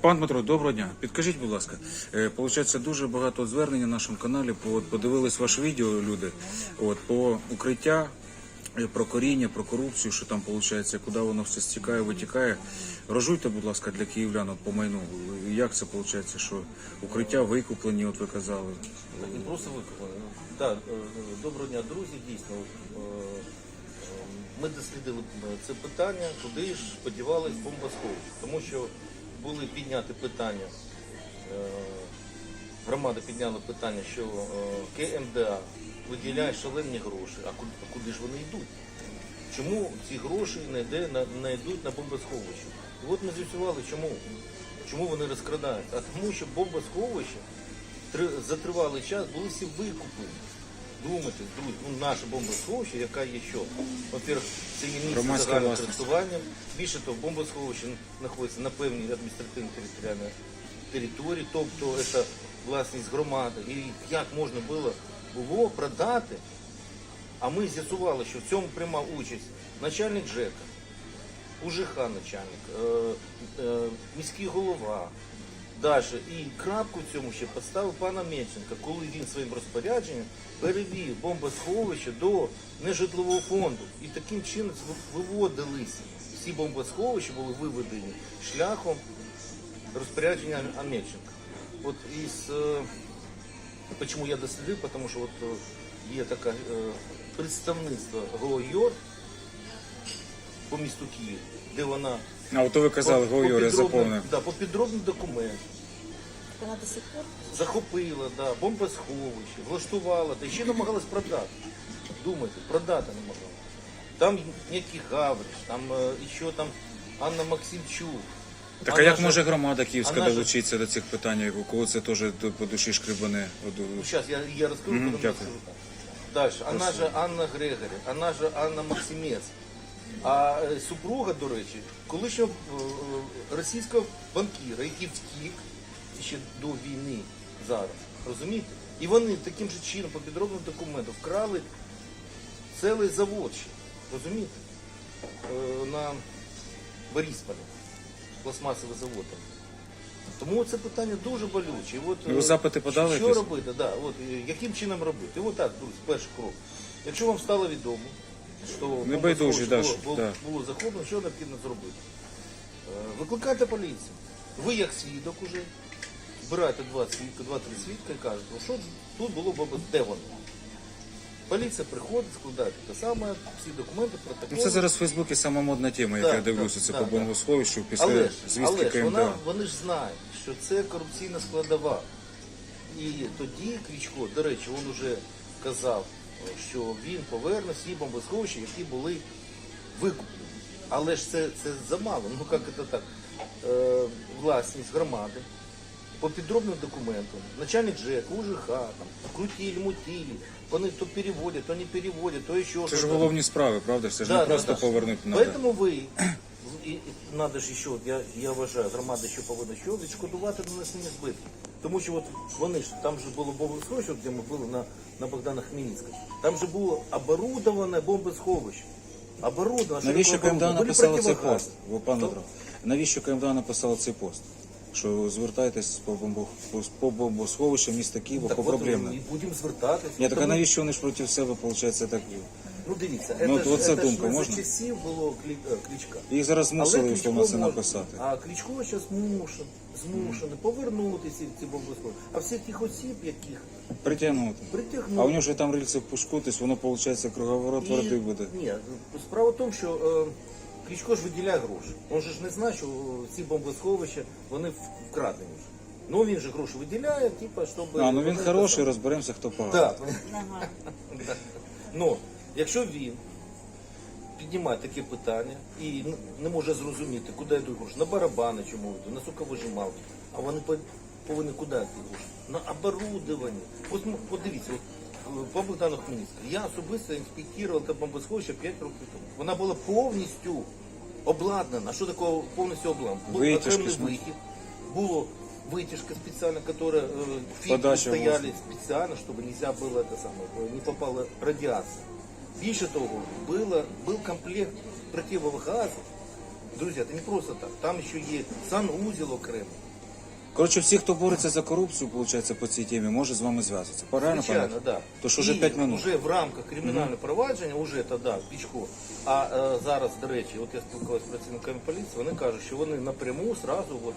Пан Дмитро, доброго дня. Підкажіть, будь ласка, е, получається дуже багато звернень на нашому каналі. От, подивились ваше відео, люди. От по укриття, е, про коріння, про корупцію, що там виходить, куди воно все стікає, витікає. Розжуйте, будь ласка, для київлян от, по майну. Як це виходить, що укриття викуплені, от ви казали. Не просто викупили. Да, е, доброго дня, друзі. Дійсно, е, е, ми дослідили е, це питання, куди ж подівались бомбосховища. Тому що були підняті питання, е, громада підняла питання, що е, КМДА виділяє шалені гроші, а куди, ж вони йдуть? Чому ці гроші не, йде, не йдуть на бомбосховище? І от ми з'ясували, чому. Чому вони розкрадають? А тому, що бомбосховище три- за тривалий час були всі викуплені. Думайте, друзі, ну, наше бомбосховище, яка є що? Во-первых, це є місце Громадська загального користування. Більше того, бомбосховище знаходиться на певній адміністративно-територіальній території, тобто це власність громади. І як можна було, було продати, а ми з'ясували, що в цьому приймав участь начальник ЖЕКа, УЖХ начальник, е, е, міський голова. Далі. І крапку цьому ще поставив пана Мельченка, коли він своїм розпорядженням перевів бомбосховище до нежитлового фонду. І таким чином виводилися. Всі бомбосховища були виведені шляхом розпорядження Амельченка. От із, е, почему я дослідив, тому що от е, є таке представництво ГОЮР по місту Київ, де вона А от ви казали, підробним- заповнив. Да, по підробним документам. Вона до сих пор Захопила, да, бомбосховище, влаштувала, та ще намагалась продати. Думайте, продати не могла. Там некий Гавриш, там е, ще там Анна Максимчук. Так а як же- може громада київська Вона ж- долучитися до цих питань, у кого це теж до- по душі шкребане? От, Ну, сейчас я, я расскажу, Мгм, потом дякую. расскажу. Дальше. Она же Анна Грегорі, она же Анна Максимець. А е, супруга, до речі, колишнього е, е, російського банкіра, який втік ще до війни зараз. Розумієте? І вони таким же чином по підробним документам вкрали цілий завод ще. Розумієте? На Борисполі. Пластмасовий завод. Тому це питання дуже болюче. І от, Ну, запити подали Що робити? Да, от, яким чином робити? І от так, друзі, перший крок. Якщо вам стало відомо, що байдужі, бомбосховище да, було, що- було, да. було захоплено, що необхідно зробити? Е, Викликайте поліцію. Ви як свідок уже, збирайте два свідка, два-три свідка і кажете, «Ну, що тут було бомба, де воно? Поліція приходить, складає те саме, всі документи, протоколи. Ну, це зараз в Фейсбуці сама модна тема, яка я дивлюся, це по бомбосховищу після Але ж, звістки але ж вона, вони ж знають, що це корупційна складова. І тоді Кличко, до речі, він вже казав, що він поверне всі бомбосховища, які були викуплені. Але ж це, це замало. Ну як це так? Е, власність громади по підробним документам, начальник ЖЕК, УЖХ, там, крутіль, мутілі, вони то переводять, то не переводять, то ще Це ж головні справи, правда? Це ж Да, не да, просто да. повернути треба. Поэтому ви, і, і надо ж ще, от я, я вважаю, громада ще повинна що відшкодувати нанесення збитків. Тому що от вони ж, там же було бомбосховище, де ми були на, на Богдана Хмельницького, там же було оборудоване бомбосховище. Оборудоване. що Навіщо КМДА написала цей пост? О, пан Що? Дмитро, навіщо КМДА написала цей пост? Що звертайтесь по, бомбо, по бомбосховищу міста Києва по проблемам. будемо звертатися. Ні, так а навіщо вони ж проти себе, виходить, так? Ну дивіться, Ну, це, от ж, це це думка ж не можна? за часів було клі, е, клічка. Їх зараз змусили Але условно це може. написати. А Кличко зараз змушений, змушений повернути ці, ці бомбосховища. А всіх тих осіб, яких Притягнути. притягнути. А у нього ж там рельси в тобто воно, виходить, круговорот води буде. Ні, справа в тому, що е, Кличко ж виділяє гроші. Він же ж не знає, що е, ці бомбосховища, вони в- вкрадені вже. Ну він же гроші виділяє, типа, щоб... А, ну він хороший, розберемося, хто поганий. Так. Ага. Ну, якщо він піднімає таке питання і н- не може зрозуміти, куди йдуть гроші, на барабани чому йдуть, на соковижималки, а вони по- повинні куди йти гроші? На оборудовання. От, м- от дивіться, от, е, по Богдану Хмельницькому. Я особисто інспектував це бомбосховище 5 років тому. Вона була повністю обладнана. Що таке повністю обладнана? Був Витяжки, окремий смисл. вихід, було вытяжка специально, которая э, фильтры Подача стояли специально, чтобы нельзя было это самое, э, не попала радиация. Більше того, было, был комплект противового газа, Друзі, це не просто так. Там ще є санузел окремо. Коротше, всі, хто бореться за корупцію, виходить, по цій темі, може з вами зв'язатися. Правильно, Звичайно, пане? да. То що вже І 5 минут. Вже в рамках кримінального провадження, вже тоді, Кличко. А е, зараз, до речі, от я спілкувався з працівниками поліції, вони кажуть, що вони напряму сразу от,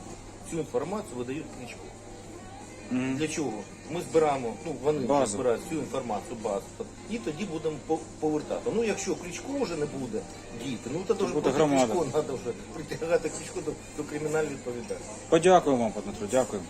цю інформацію видають Для чого? Ми збираємо, ну вони вже Базу. збирають всю інформацію, базу, і тоді будемо по- повертати. Ну якщо Кличко вже не буде діяти, ну тоді вже буде проти громада. Кличко треба вже притягати Кличко до, до кримінальної відповідальності. Подякуємо вам, пане Дмитро, дякуємо.